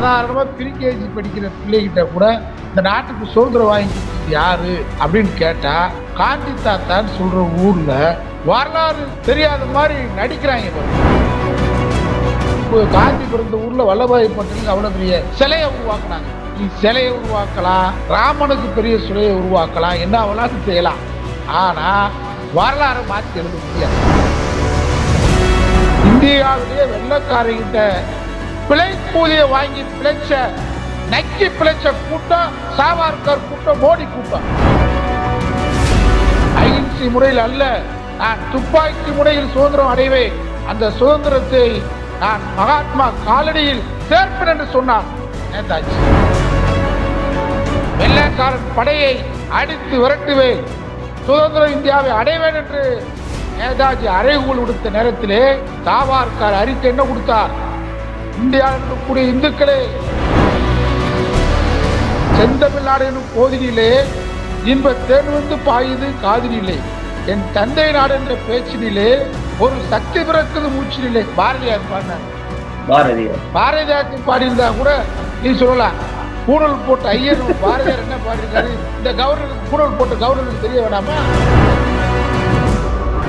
சாதாரணமா ப்ரீகேஜி படிக்கிற பிள்ளைகிட்ட கூட இந்த நாட்டுக்கு சுதந்திரம் வாங்கி யாரு அப்படின்னு கேட்டா காந்தி தாத்தான்னு சொல்ற ஊர்ல வரலாறு தெரியாத மாதிரி நடிக்கிறாங்க இப்போ காந்தி பிறந்த ஊர்ல வல்லபாய் பட்டேலுக்கு அவ்வளவு பெரிய சிலையை உருவாக்குனாங்க. நீ சிலையை உருவாக்கலாம் ராமனுக்கு பெரிய சிலையை உருவாக்கலாம் என்ன வேணாலும் செய்யலாம். ஆனா வரலாறை மாற்றி எழுத முடியாது. இந்தியாவிலேயே வெள்ளக்காரங்கிட்ட பிழை கூலியை வாங்கி பிழைச்ச நக்கி பிழைச்ச கூட்டம் சாவார்கர் கூட்டம் மோடி கூட்டம் அகிம்சை முறையில் அல்ல நான் துப்பாக்கி முறையில் சுதந்திரம் அடைவேன். அந்த சுதந்திரத்தை நான் மகாத்மா காலடியில் சேர்ப்பேன் என்று சொன்னார் நேதாஜி. வெள்ளக்காரன் படையை அடித்து விரட்டுவேன். சுதந்திர இந்தியாவை அடைவேன் என்று நேதாஜி அறைகூல் விடுத்த நேரத்திலே சாவார்கார் அறிக்கை என்ன கொடுத்தார்? இந்தியாவில் இருக்கக்கூடிய இந்துக்களே செந்தமிழ்நாடு என்னும் போதினிலே இன்ப தேன் வந்து பாயுது காதினிலே. என் தந்தை நாடு என்ற பேச்சினிலே ஒரு சக்தி பிறக்குது மூச்சினிலே. பாரதியார் பாடினார். பாரதியார். பாரதியாருக்கு பாடியிருந்தா கூட நீ சொல்லலாம். கூடல் போட்ட ஐயர் பாரதியார் என்ன பாடியிருக்காரு? இந்த கவர்னருக்கு கூடல் போட்ட கவர்னருக்கு தெரிய வேணாமா?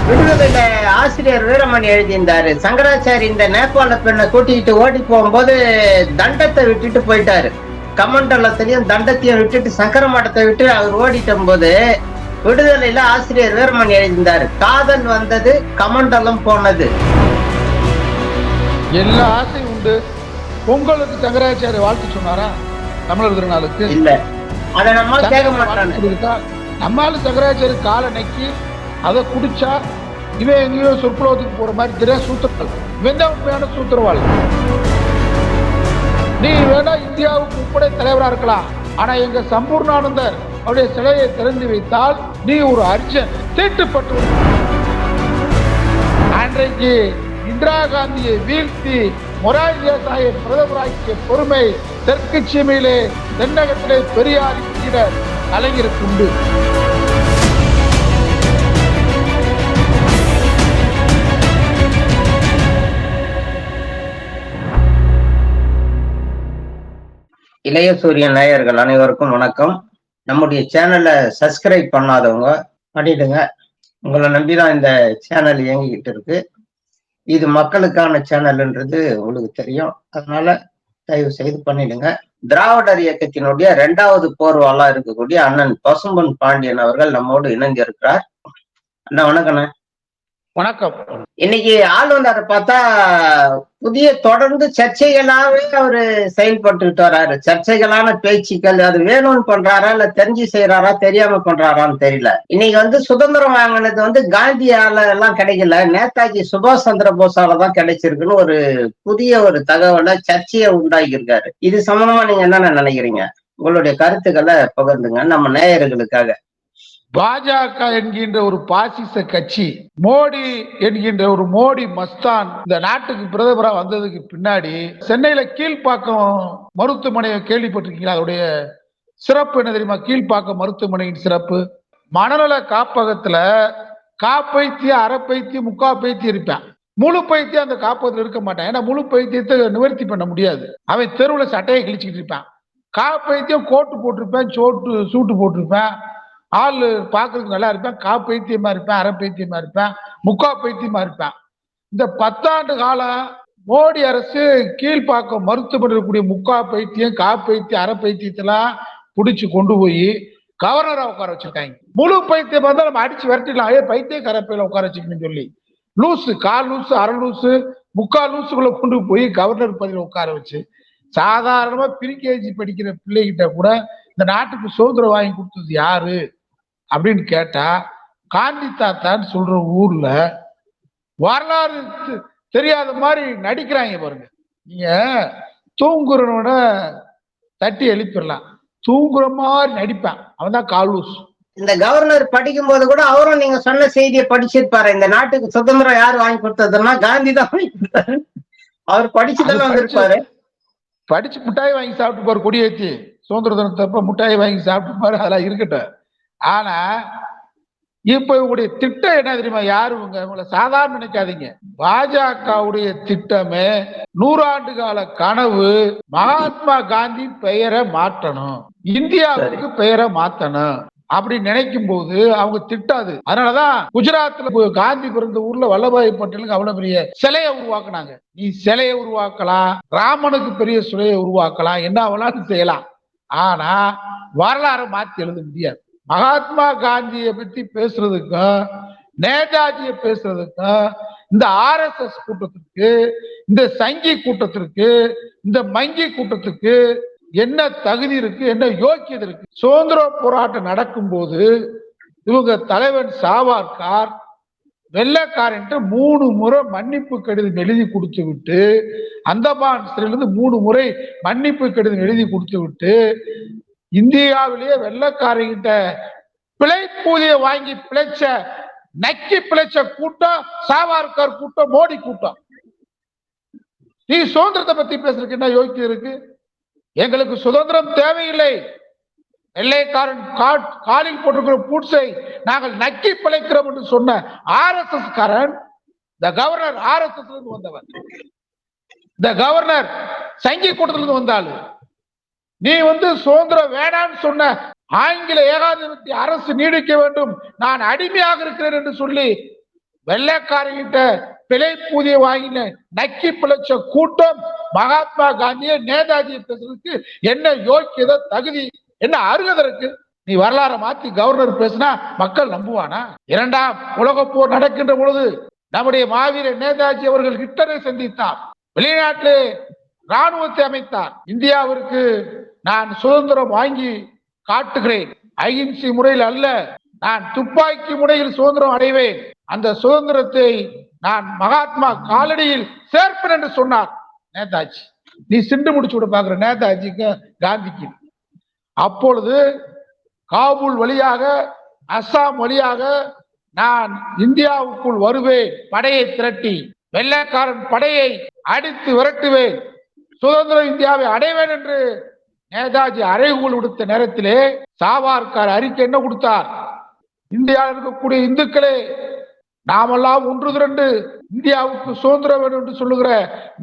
விடுதலையில ஆசிரியர் வீரமணி எழுதியிருந்தாரு. சங்கராச்சாரி இந்த நேபாள பெண்ணை கூட்டிக்கிட்டு ஓடி போகும்போது தண்டத்தை விட்டுட்டு போயிட்டாரு. கமண்டலத்திலையும் தண்டத்தையும் விட்டுட்டு சங்கர மடத்தை விட்டு அவர் ஓடிட்ட போது விடுதலையில ஆசிரியர் வீரமணி எழுதியிருந்தாரு. காதல் வந்தது கமண்டலம் போனது. எல்லா ஆசையும் உண்டு. பொங்கலுக்கு சங்கராச்சாரிய வாழ்த்து சொன்னாரா? தமிழர் திருநாளுக்கு? இல்ல. அத நம்ம கேட்க மாட்டாங்க. நம்மால சங்கராச்சாரி காலை நக்கி அதை குடிச்சா இவன் எங்கேயோ சொற்புலவத்துக்கு போற மாதிரி திர சூத்திரங்கள். இவன் தான் உண்மையான சூத்திரவாளி நீ வேணா இந்தியாவுக்கு உட்பட தலைவரா இருக்கலாம். ஆனா எங்க சம்பூர்ணானந்தர் அவருடைய சிலையை திறந்து வைத்தால் நீ ஒரு அர்ஜன் தீட்டுப்பட்டு அன்றைக்கு இந்திரா காந்தியை வீழ்த்தி மொராரி தேசாயை பிரதமராக்கிய பொறுமை தெற்கு சீமையிலே தென்னகத்திலே பெரியார் கலைஞருக்கு உண்டு இளைய சூரிய நேயர்கள் அனைவருக்கும் வணக்கம். நம்முடைய சேனலை சப்ஸ்கிரைப் பண்ணாதவங்க பண்ணிடுங்க. உங்களை நம்பிதான் இந்த சேனல் இயங்கிக்கிட்டு இருக்கு. இது மக்களுக்கான சேனல்ன்றது உங்களுக்கு தெரியும். அதனால தயவு செய்து பண்ணிடுங்க. திராவிடர் இயக்கத்தினுடைய ரெண்டாவது போர்வாலா இருக்கக்கூடிய அண்ணன் பசும்பன் பாண்டியன் அவர்கள் நம்மோடு இணைந்திருக்கிறார். அண்ணா வணக்கண்ணே வணக்கம். இன்னைக்கு ஆளுநர் பார்த்தா புதிய தொடர்ந்து சர்ச்சைகளாவே அவரு செயல்பட்டுட்டு வர்றாரு சர்ச்சைகளான பேச்சுக்கள் அது வேணும்னு பண்றாரா இல்ல தெரிஞ்சு செய்யறாரா தெரியாம பண்றாரான்னு தெரியல. இன்னைக்கு வந்து சுதந்திரம் வாங்கினது வந்து காந்தியால எல்லாம் கிடைக்கல. நேதாஜி சுபாஷ் சந்திர போஸால தான் கிடைச்சிருக்குன்னு ஒரு புதிய ஒரு தகவலை சர்ச்சையை உண்டாக்கி இருக்காரு இது சம்பந்தமா நீங்க என்னென்ன நினைக்கிறீங்க? உங்களுடைய கருத்துக்களை பகிர்ந்துங்க. நம்ம நேயர்களுக்காக. பாஜக என்கின்ற ஒரு பாசிச கட்சி மோடி என்கின்ற ஒரு மோடி மஸ்தான் இந்த நாட்டுக்கு பிரதமரா வந்ததுக்கு பின்னாடி சென்னையில கீழ்ப்பாக்கம் மருத்துவமனையை கேள்விப்பட்டிருக்கீங்களா? அதோடைய சிறப்பு என்ன தெரியுமா? கீழ்ப்பாக்கம் மருத்துவமனையின் சிறப்பு. மனநல காப்பகத்துல காப்பைத்தியம் அரைப்பைத்திய முக்கா பைத்தியம் இருப்பேன். முழு பைத்தியம் அந்த காப்பகத்துல இருக்க மாட்டான். ஏன்னா முழு பைத்தியத்தை நிவர்த்தி பண்ண முடியாது. அவன் தெருவுல சட்டையை கிழிச்சுக்கிட்டு இருப்பான். காப்பைத்தியம் கோட்டு போட்டிருப்பேன் சோட்டு சூட்டு போட்டிருப்பேன். ஆள் பார்க்கறதுக்கு நல்லா இருப்பேன் கா பைத்தியமா இருப்பேன் அரை பைத்தியமா இருப்பேன் முக்கா பைத்தியமா இருப்பேன். இந்த பத்தாண்டு காலம் மோடி அரசு கீழ்ப்பாக்கம் மருத்துவமனை இருக்கக்கூடிய முக்கா பைத்தியம் கா பைத்தியம் அரை பைத்தியத்தெல்லாம் பிடிச்சி கொண்டு போய் கவர்னரா உட்கார வச்சிருக்காங்க. முழு பைத்தியம் இருந்தால் நம்ம அடிச்சு விரட்டிடலாம். ஏ பைத்திய கரப்பையில உட்கார வச்சுக்கணும்னு சொல்லி. லூசு கால் லூசு அரை லூசு முக்கால் லூசுக்குள்ள கொண்டு போய் கவர்னர் பதவியில் உட்கார வச்சு சாதாரணமா பிரிகேஜி படிக்கிற பிள்ளைகிட்ட கூட இந்த நாட்டுக்கு சுதந்திரம் வாங்கி கொடுத்தது யாரு? அப்படின்னு கேட்டா காந்தி தாத்தான்னு சொல்ற ஊர்ல வரலாறு தெரியாத மாதிரி நடிக்கிறாங்க பாருங்க. நீங்க தூங்குறவனோட தட்டி எழுப்பிடலாம். தூங்குற மாதிரி நடிப்பான். அவன் தான் காலூஸ். இந்த கவர்னர் படிக்கும் போது கூட அவரும் நீங்க சொன்ன செய்தியை படிச்சிருப்பாரு. இந்த நாட்டுக்கு சுதந்திரம் யார் வாங்கி கொடுத்ததுன்னா காந்தி தான் வாங்கி கொடுத்தாரு. அவர் படிச்சுதான் வந்திருப்பாரு. படிச்சு மிட்டாய் வாங்கி சாப்பிட்டு பாரு கொடியேத்தி. சுதந்திர தினத்தப்ப மிட்டாய் வாங்கி சாப்பிட்டு பாரு அதெல்லாம் இருக்கட்டும். ஆனா இப்ப இவங்களுடைய திட்டம் என்ன தெரியுமா? யாரு இவங்க? இவங்களை சாதாரண நினைக்காதீங்க. பாஜகவுடைய திட்டமே நூறாண்டு கால கனவு மகாத்மா காந்தி பெயரை மாற்றணும். இந்தியாவுக்கு பெயரை மாத்தணும். அப்படி நினைக்கும் போது அவங்க திட்டாது அதனாலதான் குஜராத்ல காந்தி பிறந்த ஊர்ல வல்லபாய் பட்டேலுக்கு அவ்வளவு பெரிய சிலையை உருவாக்குனாங்க. நீ சிலையை உருவாக்கலாம் ராமனுக்கு பெரிய சிலையை உருவாக்கலாம் என்ன வேணாலும் செய்யலாம். ஆனா வரலாறை மாத்தி எழுத முடியாது. மகாத்மா காந்தியை பத்தி பேசுறதுக்கும் நேதாஜியை பேசுறதுக்கும் இந்த ஆர் எஸ் எஸ் கூட்டத்திற்கு இந்த சங்கி கூட்டத்திற்கு இந்த மங்கி கூட்டத்துக்கு என்ன தகுதி இருக்கு என்ன யோக்கியது இருக்கு? சுதந்திர போராட்டம் நடக்கும் போது இவங்க தலைவன் சாவார்கார் வெள்ளக்காரன்ட்டு மூணு முறை மன்னிப்பு கடிதம் எழுதி கொடுத்து விட்டு அந்தமான் சிறையிலிருந்து மூணு முறை மன்னிப்பு கடிதம் எழுதி கொடுத்து விட்டு இந்தியாவிலேயே வெள்ளக்காரங்கிட்ட பிழைப்பூதிய வாங்கி பிழைச்ச நக்கி பிழைச்ச கூட்டம் சாவார்கர் கூட்டம் மோடி கூட்டம். நீ சுதந்திரத்தை பத்தி பேசுறதுக்கு என்ன யோக்கியம் இருக்கு? எங்களுக்கு சுதந்திரம் தேவையில்லை. வெள்ளைக்காரன் காலில் போட்டிருக்கிற பூட்ஸை நாங்கள் நக்கி பிழைக்கிறோம் என்று சொன்ன ஆர் எஸ் எஸ் காரன் இந்த கவர்னர் ஆர் எஸ் எஸ் வந்தவர். வந்தவன் இந்த கவர்னர் சங்கி கூட்டத்திலிருந்து வந்தாலும் நீ வந்து சுதந்திரம் வேணாம்னு சொன்ன ஆங்கில ஏகாதிபத்திய அரசு நீடிக்க வேண்டும் நான் அடிமையாக இருக்கிறேன் என்று சொல்லி வெள்ளைக்காரங்கிட்ட பிழை பூதிய வாங்கின நக்கி பிழைச்ச கூட்டம் மகாத்மா காந்தியை நேதாஜி பேசுறதுக்கு என்ன யோக்கியத தகுதி என்ன அருகதை இருக்கு? நீ வரலாறை மாத்தி கவர்னர் பேசினா மக்கள் நம்புவானா? இரண்டாம் உலக போர் நடக்கின்ற பொழுது நம்முடைய மாவீரர் நேதாஜி அவர்கள் ஹிட்லரை சந்தித்தார். வெளிநாட்டிலே ராணுவத்தை அமைத்தார். இந்தியாவிற்கு நான் சுதந்திரம் வாங்கி காட்டுகிறேன். அகிம்சை முறையில் அல்ல நான் துப்பாக்கி முறையில் சுதந்திரம் அடைவேன். அந்த சுதந்திரத்தை நான் மகாத்மா காலடியில் சேர்ப்பேன் என்று சொன்னார். நேதாஜி நீ சிண்டு முடிச்சு விட பாக்குற நேதாஜிக்கு காந்திக்கு. அப்பொழுது காபூல் வழியாக அஸ்ஸாம் வழியாக நான் இந்தியாவுக்குள் வருவேன். படையை திரட்டி வெள்ளைக்காரன் படையை அடித்து விரட்டுவேன். சுதந்திர இந்தியாவை அடைவேன் என்று நேதாஜி அறைகூல் விடுத்த நேரத்திலே சாவார்கார் அறிக்கை என்ன கொடுத்தார்? இந்தியாவில் இருக்கக்கூடிய இந்துக்களே நாமெல்லாம் ஒன்று திரண்டு இந்தியாவுக்கு சுதந்திரம் வேண்டும் என்று சொல்லுகிற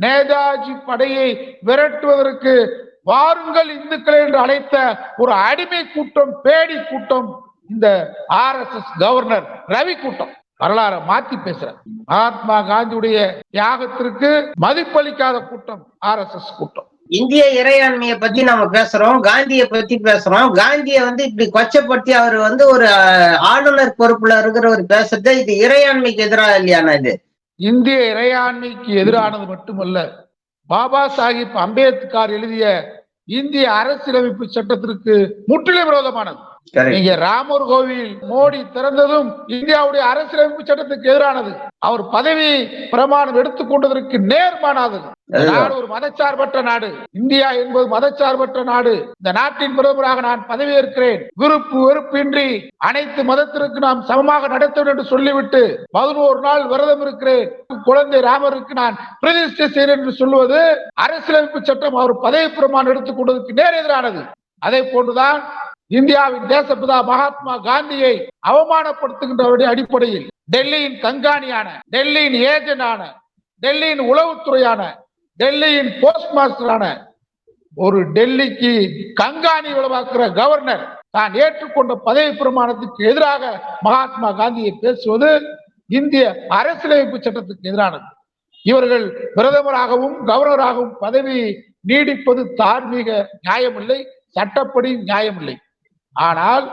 நேதாஜி படையை விரட்டுவதற்கு வாருங்கள் இந்துக்களே என்று அழைத்த ஒரு அடிமை கூட்டம் பேடி கூட்டம் இந்த R S S governor Ravi கூட்டம். வரலாறை மாத்தி பேசுற மகாத்மா காந்தியுடைய தியாகத்திற்கு மதிப்பளிக்காத கூட்டம் ஆர் எஸ் எஸ் கூட்டம். இந்திய இறையாண்மையை பத்தி நம்ம பேசுறோம் காந்தியை பத்தி பேசுறோம். காந்தியை வந்து இப்படி கொச்சப்படுத்தி அவர் வந்து ஒரு ஆளுநர் பொறுப்புல இருக்கிறவர் பேசுறது இது இறையாண்மைக்கு எதிராக இல்லையானா இது? இந்திய இறையாண்மைக்கு எதிரானது மட்டுமல்ல பாபா சாஹிப் அம்பேத்கர் எழுதிய இந்திய அரசியலமைப்பு சட்டத்திற்கு முற்றிலும் விரோதமானது. நீங்க ராமர் கோவில் மோடி திறந்ததும் இந்தியாவுடைய அரசியலமைப்பு சட்டத்துக்கு எதிரானது. அவர் பதவி பிரமாணம் எடுத்துக்கொண்டதற்கு நேர்மானாதது நாடு ஒரு மதச்சார்பற்ற நாடு. இந்தியா என்பது மதச்சார்பற்ற நாடு. இந்த நாட்டின் பிரதமராக நான் பதவியேற்கிறேன். விருப்பு வெறுப்பின்றி அனைத்து மதத்திற்கு நாம் சமமாக நடத்த வேண்டும் என்று சொல்லிவிட்டு பதினோரு நாள் விரதம் இருக்கிறேன். குழந்தை ராமருக்கு நான் பிரதிஷ்டை செய்கிறேன் என்று சொல்லுவது அரசியலமைப்பு சட்டம் அவர் பதவி பிரமாணம் எடுத்துக்கொண்டதற்கு நேர் எதிரானது. அதே போன்றுதான் இந்தியாவின் தேசப்பிதா மகாத்மா காந்தியை அவமானப்படுத்துகின்றவருடைய அடிப்படையில் டெல்லியின் கண்காணியான டெல்லியின் ஏஜென்டான டெல்லியின் உளவுத்துறையான டெல்லியின் போஸ்ட் மாஸ்டரான ஒரு டெல்லிக்கு கண்காணி உளவாக்குற கவர்னர் தான் ஏற்றுக்கொண்ட பதவி பிரமாணத்துக்கு எதிராக மகாத்மா காந்தியை பேசுவது இந்திய அரசியலமைப்பு சட்டத்துக்கு எதிரானது. இவர்கள் பிரதமராகவும் கவர்னராகவும் பதவி நீடிப்பது தார்மீக நியாயமில்லை சட்டப்படி நியாயமில்லை. ஆனால்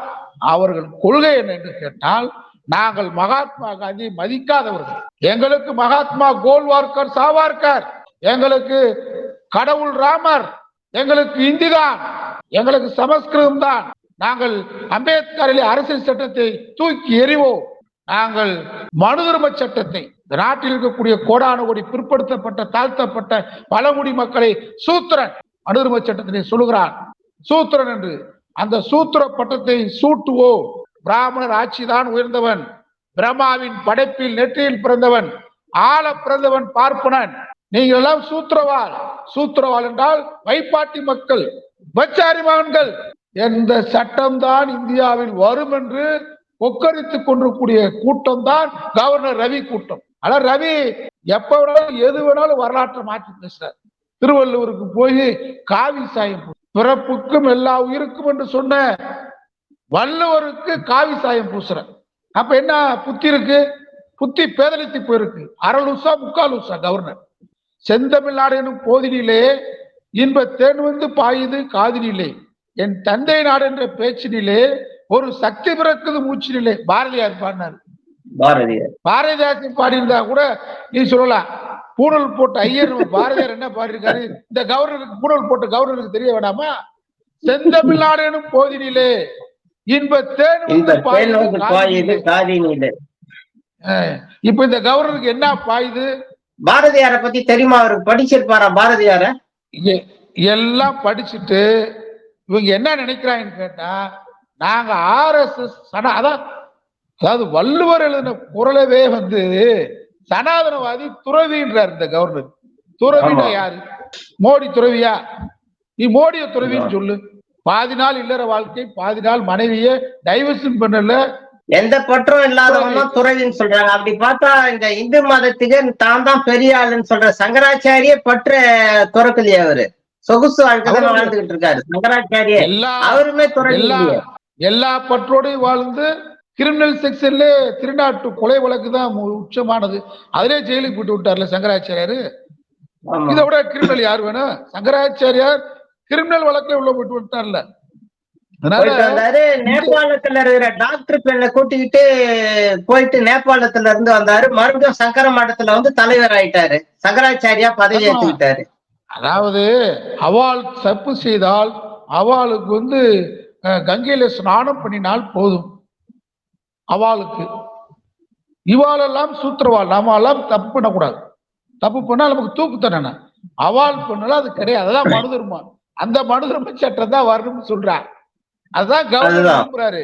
அவர்கள் கொள்கை என்ன என்று கேட்டால் நாங்கள் மகாத்மா காந்தி மதிக்காதவர்கள். எங்களுக்கு மகாத்மா கோல்வார்கர் சாவார்கர். எங்களுக்கு கடவுள் ராமர். எங்களுக்கு இந்தி தான் எங்களுக்கு சமஸ்கிருதம் தான். நாங்கள் அம்பேத்கரில் அரசியல் சட்டத்தை தூக்கி எறிவோம். நாங்கள் மனு தர்ம சட்டத்தை இந்த நாட்டில் இருக்கக்கூடிய கோடான கோடி பிற்படுத்தப்பட்ட தாழ்த்தப்பட்ட பழங்குடி மக்களை சூத்திரன் மனு தர்ம சட்டத்தினை சொல்லுகிறான். சூத்திரன் என்று அந்த சூத்திர பட்டத்தை சூட்டுவோ பிராமணர் ஆட்சிதான் உயர்ந்தவன். பிரம்மாவின் படைப்பில் நெற்றியில் பிறந்தவன். ஆள பிறந்தவன் பார்ப்பனன். நீங்கள் எல்லாம் சூத்திரவாள். சூத்திரவாள் என்றால் வைப்பாட்டி மக்கள் பச்சாரி மகன்கள். எந்த சட்டம்தான் இந்தியாவில் வரும் என்று கொக்கரித்துக் கொண்டிருக்கூடிய கூட்டம் தான் கவர்னர் ரவி கூட்டம். ஆனா ரவி எப்ப வேணாலும் எது வேணாலும் வரலாற்றை மாற்றி பேசுறார். திருவள்ளுவருக்கு போய் காவி சாயம் பிறப்புக்கும் எல்லா உயிருக்கும் என்று சொன்ன வள்ளுவருக்கு காவி சாயம் பூசுற. அப்ப என்ன புத்தி இருக்கு? புத்தி பேதலித்து போயிருக்கு. அரை லூசா முக்கால் லூசா கவர்னர். செந்தமிழ்நாடு எனும் போதினிலே இன்ப தேன் வந்து பாயுது காதினிலே. என் தந்தை நாடு என்ற பேச்சினிலே ஒரு சக்தி பிறக்குது மூச்சினிலே. பாரதியார் பாடினார். பாரதியார். பாரதிதாசன் பாடியிருந்தா கூட நீ சொல்லலாம். பூணல் போட்ட ஐயர் பாரதியார் என்ன பாடியிருக்காரு? இந்த கவர்னருக்கு பூணல் போட்ட கவர்னருக்கு தெரிய வேணாமா? செந்தமிழ்நாடு எனும் போதினிலே இன்ப தேன் இப்ப இந்த கவர்னருக்கு என்ன பாயுது? பாரதியாரை பத்தி தெரியுமா? அவருக்கு படிச்சிருப்பாரா பாரதியார? எல்லாம் படிச்சுட்டு இவங்க என்ன நினைக்கிறாங்கன்னு கேட்டா நாங்க ஆர்எஸ்எஸ் சனா அதான் அதாவது வள்ளுவர் எழுதின குரலவே வந்து சனாதனவாதி துறவின்றார் இந்த கவர்னர். துறவினா. யாரு? மோடி துறவியா? நீ மோடிய துறவின்னு சொல்லு. பாதி நாள் இல்லற வாழ்க்கை பாதி நாள் மனைவிய டைவர்ஷன் பண்ணல. எந்த பற்றும் இல்லாதவங்க துறவின்னு சொல்றாங்க. அப்படி பார்த்தா இந்த இந்து மதத்துக்கு தான் தான் பெரிய ஆளுன்னு சொல்ற சங்கராச்சாரிய பற்ற துறக்கலையே அவரு. சொகுசு வாழ்க்கை வாழ்ந்துகிட்டு இருக்காரு. சங்கராச்சாரிய. எல்லா அவருமே இல்லையே. எல்லா பற்றோடையும் வாழ்ந்து கிரிமினல் செக்ஷன்ல திருநாட்டு கொலை வழக்கு தான் உச்சமானது. அதிலே ஜெயிலுக்கு போட்டு விட்டார்ல சங்கராச்சாரியாரு. இதை விட கிரிமினல் யார் வேணும் சங்கராச்சாரியார் கிரிமினல் வழக்குல உள்ள போட்டு விட்டார்ல. நேபாளத்துல இருக்கிற டாக்டர் பெண்ணை கூட்டிக்கிட்டு போயிட்டு நேபாளத்துல இருந்து வந்தாரு. மறுபடியும் சங்கர மடத்துல வந்து தலைவர் ஆயிட்டாரு. சங்கராச்சாரியா பதவி ஆமா. ஏத்துக்கிட்டாரு. அதாவது அவாள் தப்பு செய்தால் அவாளுக்கு வந்து கங்கையில ஸ்நானம் பண்ணினால் போதும். அவாளுக்கு. இவாளெல்லாம் சூத்திரவாள். நாம எல்லாம் தப்பு பண்ணக்கூடாது. தப்பு பண்ணா நமக்கு தூக்கு தண்டனை. அவாள் பண்ணலாம் அது கிடையாது. அதான் மனு தர்மம். அந்த மனு தர்ம சட்டம் தான் வரணும்னு சொல்றான் அதுதான் கவர்னர்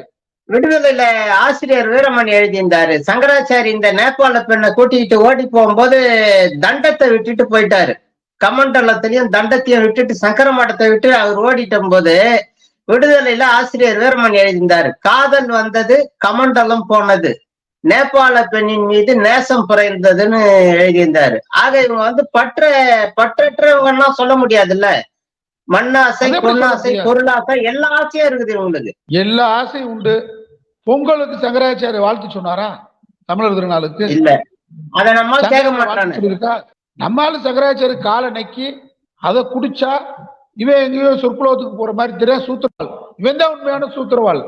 விடுதலையில ஆசிரியர் வீரமணி எழுதியிருந்தாரு. சங்கராச்சாரி இந்த நேபாள பெண்ணை கூட்டிக்கிட்டு ஓடி போகும்போது தண்டத்தை விட்டுட்டு போயிட்டாரு. கமண்டலத்திலையும் தண்டத்தையும் விட்டுட்டு சங்கர மடத்தை விட்டு அவர் ஓடிட்டும் போது விடுதலையில ஆசிரியர் வீரமணி எழுதியிருந்தாரு காதல் வந்தது கமண்டலம் போனது. நேபாள பெண்ணின் மீது நேசம் புரைந்ததுன்னு எழுதியிருந்தாரு. ஆக இவங்க வந்து பற்ற பற்றற்றவங்கன்னா சொல்ல முடியாதுல்ல. மண்ணாசை பொன்னாசை முடியாது? பொருளாசை எல்லா ஆசையும் இருக்குது இவங்களுக்கு. எல்லா ஆசையும் உண்டு. பொங்கலுக்கு சங்கராச்சாரிய வாழ்த்து சொன்னாரா? தமிழர் திருநாளுக்கு? இல்ல. அத நம்ம கேட்க சங்கராச்சாரிய சொல்லியிருக்கா? நம்மால சங்கராச்சாரி காலை நக்கி அதை குடிச்சா இவன் எங்கேயோ சொற்புலகத்துக்கு போற மாதிரி தெரியாது சூத்திரவாள். இவன் தான் உண்மையான சூத்திரவாள்.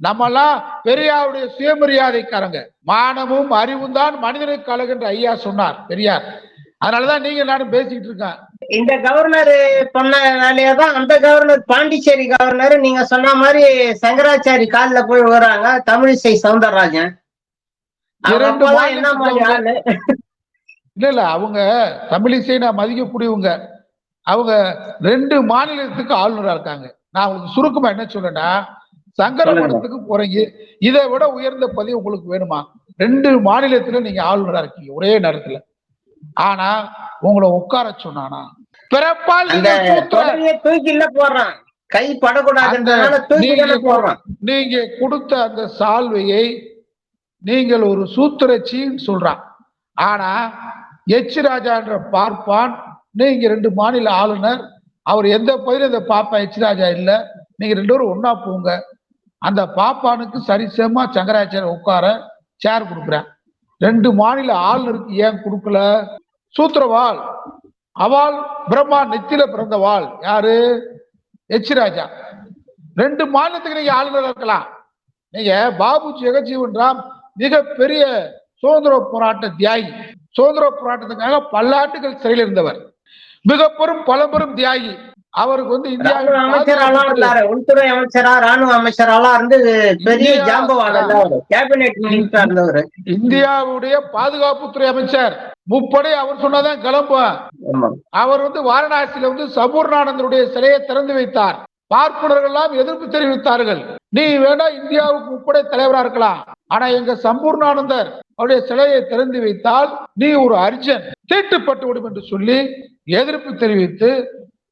நம்மெல்லாம் பெரியாருடைய சுயமரியாதைக்காரங்க. மானமும் அறிவும் தான் மனிதனுக்கு அழகுன்ற ஐயா சொன்னார் பெரியார். அதனாலதான் நீங்க நானும் பேசிக்கிட்டு இருக்கேன் இந்த கவர்னர் பண்ண வேலையாதான் அந்த கவர்னர் பாண்டிச்சேரி கவர்னர் நீங்க சொன்ன மாதிரி சங்கராச்சாரி கால்ல போய் விடுறாங்க தமிழிசை சவுந்தரராஜன். இல்ல இல்ல அவங்க தமிழிசை நான் மதிக்கக்கூடியவங்க. அவங்க ரெண்டு மாநிலத்துக்கு ஆளுநரா இருக்காங்க. நான் உங்களுக்கு சுருக்கமா என்ன சொல்றேன்னா சங்கர சொல்லுங்க. மடத்துக்கு போறீங்க. இதை விட உயர்ந்த பதவி உங்களுக்கு வேணுமா? ரெண்டு மாநிலத்துல நீங்க ஆளுநரா இருக்கீங்க ஒரே நேரத்துல. ஆனா உங்களை உட்கார சொன்னானா பிறப்பால் தூக்கில போடுறான். கை போடுறான். நீங்க கொடுத்த அந்த சால்வையை நீங்கள் ஒரு சூத்திரச்சின்னு சொல்றான். ஆனா எச் ராஜான்ற பார்ப்பான் நீங்க ரெண்டு மாநில ஆளுநர் அவர் எந்த பகுதியில் இந்த பாப்பா எச்ராஜா இல்லை. நீங்கள் ரெண்டு பேரும் ஒன்றா போங்க. அந்த பாப்பானுக்கு சரிசமா சங்கராச்சாரிய உட்கார சேர் கொடுக்குறேன். ரெண்டு மாநில ஆளுநருக்கு ஏன் கொடுக்கல? சூத்திரவாள் அவள் பிரம்மா நெத்தில பிறந்தவாள். யாரு? எச் ராஜா. ரெண்டு மாநிலத்துக்கு நீங்க ஆளுநர் இருக்கலாம். நீங்க பாபு ஜெகஜீவன் ராம் மிகப்பெரிய சுதந்திர போராட்ட தியாகி. சுதந்திர போராட்டத்துக்காக பல்லாண்டுகள் சிறையில் இருந்தவர். மிக பெரும் பழம்பெரும் தியாகி. அவருக்கு வந்து ராணுவ அமைச்சராலாம் இந்தியா இருந்தாரு. உள்துறை அமைச்சரா ராணுவ அமைச்சராலாம் இருந்து பெரிய இந்தியா- ஜாம்பவான் அவரு. கேபினெட் மினிஸ்டரா இருந்தவரு. இந்தியாவுடைய பாதுகாப்புத்துறை அமைச்சர். முப்படை அவர் சொன்னாதான் கிளம்பும் அவர் வந்து வாரணாசியில வந்து சபூர்ணானந்தருடைய சிலையை திறந்து வைத்தார். பார்ப்பனர்கள் எல்லாம் எதிர்ப்பு தெரிவித்தார்கள். நீ வேணா இந்தியாவுக்கு முப்படை தலைவரா இருக்கலாம். ஆனா எங்க சம்பூர்ணானந்தர் அவருடைய சிலையை திறந்து வைத்தால் நீ ஒரு அர்ஜன். தீட்டுப்பட்டு விடும் என்று சொல்லி எதிர்ப்பு தெரிவித்து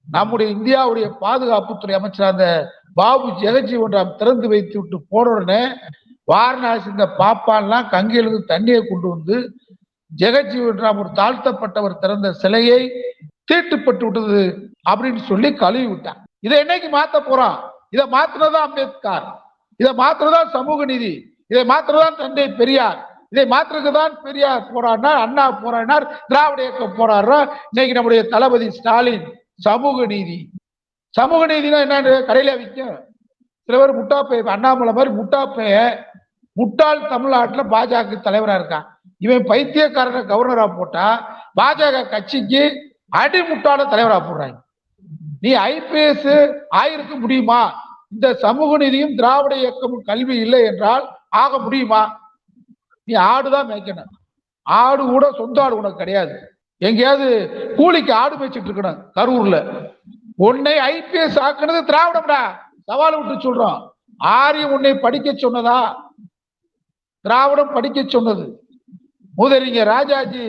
நம்முடைய இந்தியாவுடைய பாதுகாப்புத்துறை அமைச்சர் அந்த பாபு ஜெகஜீவன் ராம் திறந்து வைத்து விட்டு போன உடனே வாரணாசி இந்த பாப்பான்லாம் கங்கையிலிருந்து தண்ணியை கொண்டு வந்து ஜெகஜீவன் ராம் ஒரு தாழ்த்தப்பட்டவர் திறந்த சிலையை தீட்டுப்பட்டு விட்டது அப்படின்னு சொல்லி கழுவி விட்டான். இதை என்னைக்கு மாத்த போறான்? இதை மாத்துனதா அம்பேத்கர். இதை மாத்துறதா சமூக நீதி. இதை மாத்துறதான் தந்தை பெரியார். இதை மாற்றுக்கு தான் பெரியார் போராடினார் அண்ணா போராடினார் திராவிட இயக்கம் போராடுறோம் இன்னைக்கு நம்முடைய தளபதி ஸ்டாலின் சமூக நீதி. சமூக நீதினா என்னன்னு கடையில விற்கும் சில பேர் முட்டாப்பை அண்ணாமலை மாதிரி முட்டாப்பைய முட்டாள் தமிழ்நாட்டில் பாஜக தலைவரா இருக்கான். இவன் பைத்தியக்காரனை கவர்னரா போட்டா பாஜக கட்சிக்கு அடிமுட்டாள தலைவராக தலைவரா போடுறாங்க. நீ ஐபிஎஸ் ஆயிருக்க முடியுமா? இந்த சமூக நீதியும் திராவிட இயக்கமும் கல்வி இல்லை என்றால் ஆக முடியுமா? நீ ஆடுதான் மேய்க்கணும். ஆடு கூட சொந்த ஆடு உனக்கு கிடையாது. எங்கேயாவது கூலிக்கு ஆடு மேய்ச்சிட்டு இருக்கணும் கரூர்ல. உன்னை ஐபிஎஸ் ஆக்குனது திராவிடம்டா. சவால் விட்டு சொல்றோம். ஆரியம் உன்னை படிக்க சொன்னதா? திராவிடம் படிக்க சொன்னது. முதலிங்க ராஜாஜி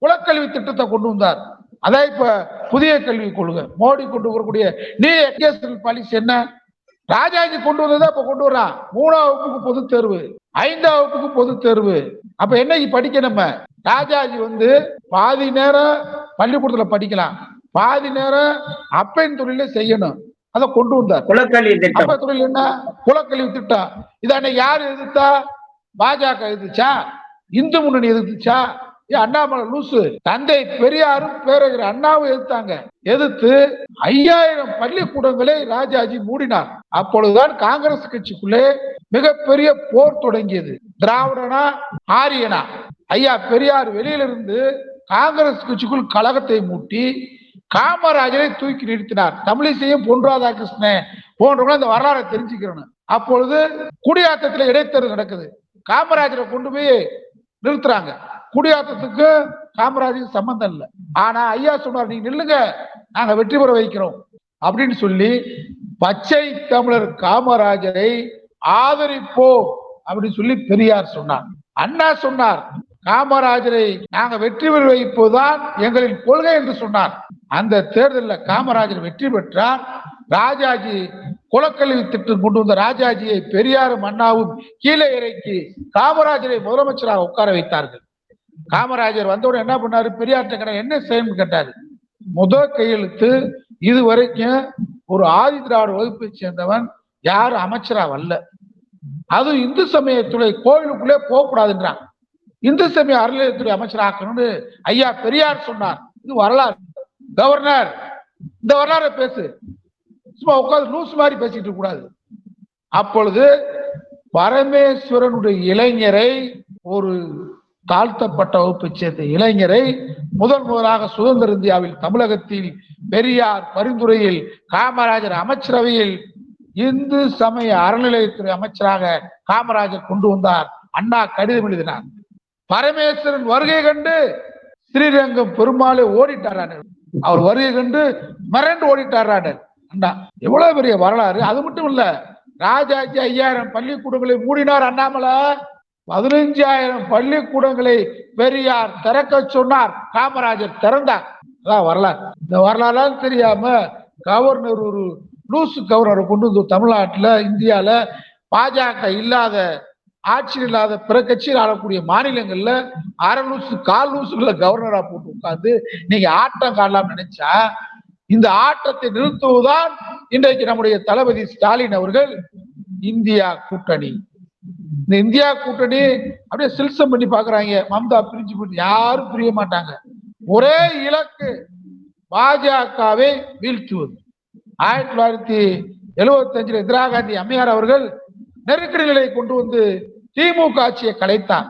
குலக்கல்வி திட்டத்தை கொண்டு வந்தார். அதான் இப்ப புதிய கல்விக் கொள்கை. மோடி கொண்டு வரக்கூடிய நீ எஜுகேஷனல் பாலிசி என்ன? ராஜாஜி கொண்டு வந்ததா இப்ப கொண்டு வர்றான் மூணாவது வகுப்புக்கு பொது தேர்வு. ஐந்தாம் வகுப்புக்கு பொது தேர்வு. அப்ப என்னைக்கு படிக்க நம்ம? ராஜாஜி வந்து பாதி நேரம் பள்ளிக்கூடத்துல படிக்கலாம். பாதி நேரம் அப்பன் தொழில செய்யணும். அதை கொண்டு வந்தார். குலக்கல்வி அப்ப தொழில் என்ன? குலக்கல்வி திட்டம். இதை யார் எதிர்த்தா? பாஜக எதிர்த்துச்சா இந்து முன்னணி எதிர்த்துச்சா? அண்ணாமலை லூசு. தந்தை பெரியாரும் பேரறிஞர் அண்ணாவும் எதிர்த்தாங்க எதிர்த்து ஐயாயிரம் பள்ளிக்கூடங்களை ராஜாஜி மூடினார். அப்பொழுதுதான் காங்கிரஸ் கட்சிக்குள்ளே மிகப்பெரிய போர் தொடங்கியது. திராவிடனா ஆரியனா. ஐயா பெரியார் வெளியில இருந்து காங்கிரஸ் கட்சிக்குள் கழகத்தை மூட்டி காமராஜரை தூக்கி நிறுத்தினார். தமிழிசையும் பொன் ராதாகிருஷ்ணன் போன்றவங்க இந்த வரலாறை தெரிஞ்சுக்கிறணும் அப்பொழுது குடியாத்தத்துல இடைத்தேர்தல் நடக்குது. காமராஜரை கொண்டு போய் நிறுத்துறாங்க. குடியாத்தத்துக்கு காமராஜுக்கு சம்பந்தம் இல்லை. ஆனா ஐயா சொன்னார் நீங்க நில்லுங்க நாங்க வெற்றி பெற வைக்கிறோம். அப்படின்னு சொல்லி பச்சை தமிழர் காமராஜரை ஆதரிப்போம் அப்படின்னு சொல்லி பெரியார் சொன்னார். அண்ணா சொன்னார் காமராஜரை நாங்க வெற்றி பெற வைப்பதுதான் எங்களின் கொள்கை என்று சொன்னார். அந்த தேர்தலில் காமராஜர் வெற்றி பெற்றார். ராஜாஜி குலக்கல்வி திட்டம் கொண்டு வந்த ராஜாஜியை பெரியாரும் அண்ணாவும் கீழே இறக்கி காமராஜரை முதலமைச்சராக உட்கார வைத்தார்கள். காமராஜர் வந்தவுடன் என்ன பண்ணாரு? பெரியார்ட்ட கடை என்ன செய்யணும்னு கேட்டாரு? முதல் கையெழுத்து இது வரைக்கும் ஒரு ஆதி திராவிட வகுப்பை சேர்ந்தவன் யாரும் அமைச்சரா வரல. அதுவும் இந்து சமயத்துறை கோவிலுக்குள்ளே போகக்கூடாதுன்றான் இந்து சமய அறநிலையத்துறை அமைச்சர் ஆக்கணும்னு ஐயா பெரியார் சொன்னார். இது வரலாறு. கவர்னர் இந்த வரலாறு பேசு. சும்மா உட்காந்து லூஸ் மாதிரி பேசிட்டு கூடாது. அப்பொழுது பரமேஸ்வரனுடைய இளைஞரை ஒரு தாழ்த்தப்பட்ட வகுப்பை சேர்ந்த இளைஞரை முதன் முதலாக சுதந்திர இந்தியாவில் தமிழகத்தில் பெரியார் பரிந்துரையில் காமராஜர் அமைச்சரவையில் இந்து சமய அறநிலையத்துறை அமைச்சராக காமராஜர் கொண்டு வந்தார். அண்ணா கடிதம் எழுதினார். பரமேஸ்வரன் வருகை கண்டு ஸ்ரீரங்கம் பெருமாளை ஓடிட்டாரான. அவர் வருகை கண்டு மிரண்டு ஓடிட்டாரான. அண்ணா எவ்வளவு பெரிய வரலாறு. அது மட்டும் இல்ல ராஜாஜி ஐயாயிரம் பள்ளிக்கூடங்களை மூடினார் அண்ணாமலை. பதினஞ்சாயிரம் பள்ளிக்கூடங்களை பெரியார் திறக்க சொன்னார். காமராஜர் திறந்தார். அதான் வரலாறு. இந்த வரலாறு தெரியாம கவர்னர் ஒரு லூசு கவர்னரை கொண்டு வந்து தமிழ்நாட்டில் இந்தியால பாஜக இல்லாத ஆட்சியில் இல்லாத பிற கட்சியில் ஆளக்கூடிய மாநிலங்கள்ல அரை லூசு கால் லூசுகளை கவர்னரா போட்டு உட்கார்ந்து நீங்க ஆட்டம் காணலாம் நினைச்சா இந்த ஆட்டத்தை நிறுத்துவதுதான் இன்றைக்கு நம்முடைய தளபதி ஸ்டாலின் அவர்கள் இந்தியா கூட்டணி. இந்த இந்தியா கூட்டணி அப்படியே சில்சம் பண்ணி பாக்குறாங்க. மம்தா பிரிஞ்சு போட்டு யாரும் பிரிய மாட்டாங்க. ஒரே இலக்கு பாஜகவை வீழ்த்துவது. ஆயிரத்தி தொள்ளாயிரத்தி எழுபத்தி அஞ்சுல இந்திரா காந்தி அம்மையார் அவர்கள் நெருக்கடி நிலையை கொண்டு வந்து திமுக ஆட்சியை கலைத்தார்.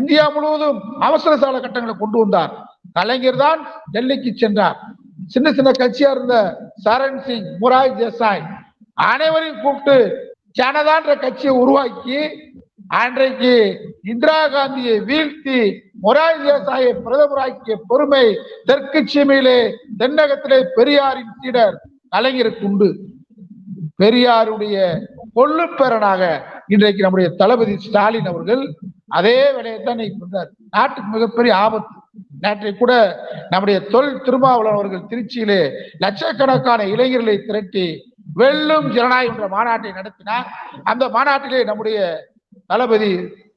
இந்தியா முழுவதும் அவசர சால கட்டங்களை கொண்டு வந்தார். கலைஞர் தான் டெல்லிக்கு சென்றார். சின்ன சின்ன கட்சியா இருந்த சரண் சிங் முராய் தேசாய் அனைவரையும் கூப்பிட்டு ஜனதான்ற கட்சியை உருவாக்கி அன்றைக்கு இந்திரா காந்தியை வீழ்த்தி மொராய் தேசாயை பிரதமராக்கிய பொறுமை தெற்கு சீமையிலே தென்னகத்திலே பெரியாரின் சீடர் கலைஞருக்கு உண்டு. பெரியாருடைய கொள்ளுப்பேரனாக இன்றைக்கு நம்முடைய தளபதி ஸ்டாலின் அவர்கள் அதே வேலையைத்தான் இன்னைக்கு நாட்டுக்கு மிகப்பெரிய ஆபத்து. நேற்றை கூட நம்முடைய தொல் திருமாவளவன் அவர்கள் திருச்சியிலே லட்சக்கணக்கான இளைஞர்களை திரட்டி வெல்லும் ஜனநாயகம் என்ற மாநாட்டை நடத்தினார். அந்த மாநாட்டிலே நம்முடைய தளபதி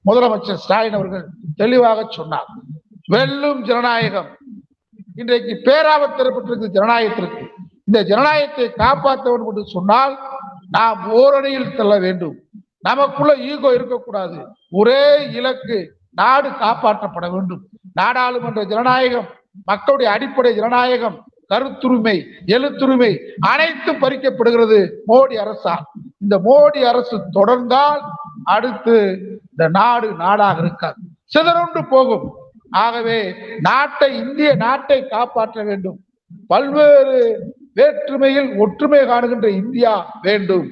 முதலமைச்சர் ஸ்டாலின் அவர்கள் தெளிவாக சொன்னார். வெல்லும் ஜனநாயகம். இன்றைக்கு பேராபத்து ஏற்பட்டிருக்கு ஜனநாயகத்திற்கு இந்த ஜனநாயகத்தை காப்பாற்ற வேண்டும் என்று சொன்னால் நாம் ஓரணியில் செல்ல வேண்டும். நமக்குள்ள ஈகோ இருக்கக்கூடாது. ஒரே இலக்கு நாடு காப்பாற்றப்பட வேண்டும். நாடாளுமன்ற ஜனநாயகம் மக்களுடைய அடிப்படை ஜனநாயகம் கருத்துரிமை எழுத்துரிமை அனைத்தும் பறிக்கப்படுகிறது மோடி அரசால். இந்த மோடி அரசு தொடர்ந்தால் அடுத்து இந்த நாடு நாடாக இருக்காது. சிதறுண்டு போகும். ஆகவே நாட்டை இந்திய நாட்டை காப்பாற்ற வேண்டும். பல்வேறு வேற்றுமையில் ஒற்றுமை காணுகின்ற இந்தியா வேண்டும்.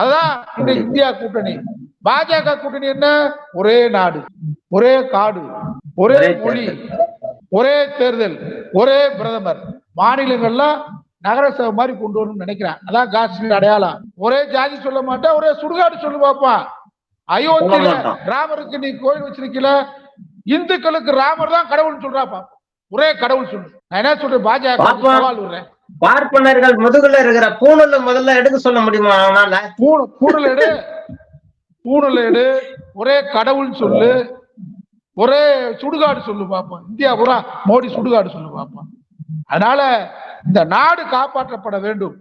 அதான் இந்த இந்தியா கூட்டணி. பாஜக கூட்டணி என்ன? ஒரே நாடு ஒரே காடு ஒரே மொழி ஒரே தேர்தல் ஒரே பிரதமர். மாநிலங்கள்லாம் நகரசபை மாதிரி கொண்டு வரணும்னு நினைக்கிறேன். அதான் காஷ்மீர் அடையாளம். ஒரே ஜாதி சொல்ல மாட்டேன் ஒரே சுடுகாடு சொல்லு பாப்பான் அயோத்தியில. ராமருக்கு நீ கோயில் வச்சிருக்கல இந்துக்களுக்கு ராமர் தான் கடவுள்னு சொல்றாப்பா ஒரே கடவுள் சொல்லு. நான் என்ன சொல்றேன் பாஜக. சவால் விடுறேன். பார்ப்பனர்கள் முதுகுல இருக்கிற பூணூல முதல்ல எடுக்க சொல்ல முடியுமா அவனால? பூணு பூணல் எடு. பூணல் எடு. ஒரே கடவுள் சொல்லு. ஒரே சுடுகாடு சொல்லு பாப்போம் இந்தியா பூரா மோடி சுடுகாடு சொல்லு பாப்போம் அதனால இந்த நாடு காப்பாற்றப்பட வேண்டும்.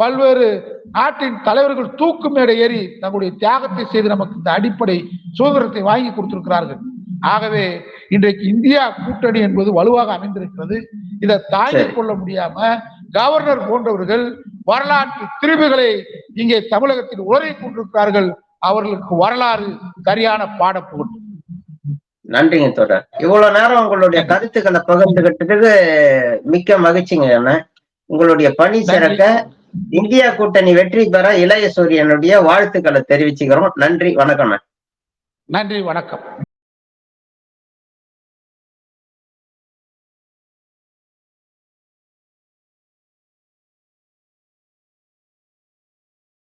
பல்வேறு நாட்டின் தலைவர்கள் தூக்கு மேடை ஏறி தங்களுடைய தியாகத்தை செய்து நமக்கு இந்த அடிப்படை சுதந்திரத்தை வாங்கி கொடுத்திருக்கிறார்கள். ஆகவே இன்றைக்கு இந்தியா கூட்டணி என்பது வலுவாக அமைந்திருக்கிறது. இதை தாங்கிக். கொள்ள முடியாம கவர்னர் போன்றவர்கள் வரலாற்று திரிவுகளை இங்கே தமிழகத்தில் உளறி கொண்டிருக்கிறார்கள். அவர்களுக்கு வரலாறு சரியான பாடம் புகட்டும் நன்றிங்க தொடர் இவ்வளவு நேரம் உங்களுடைய கருத்துக்களை பகிர்ந்துகிட்டதுக்கு மிக்க மகிழ்ச்சிங்க அண்ணா. உங்களுடைய பணி சிறக்க இந்தியா கூட்டணி வெற்றி பெற இளைய சூரியனுடைய வாழ்த்துக்களை தெரிவிச்சுக்கிறோம். நன்றி வணக்கம். நன்றி வணக்கம்.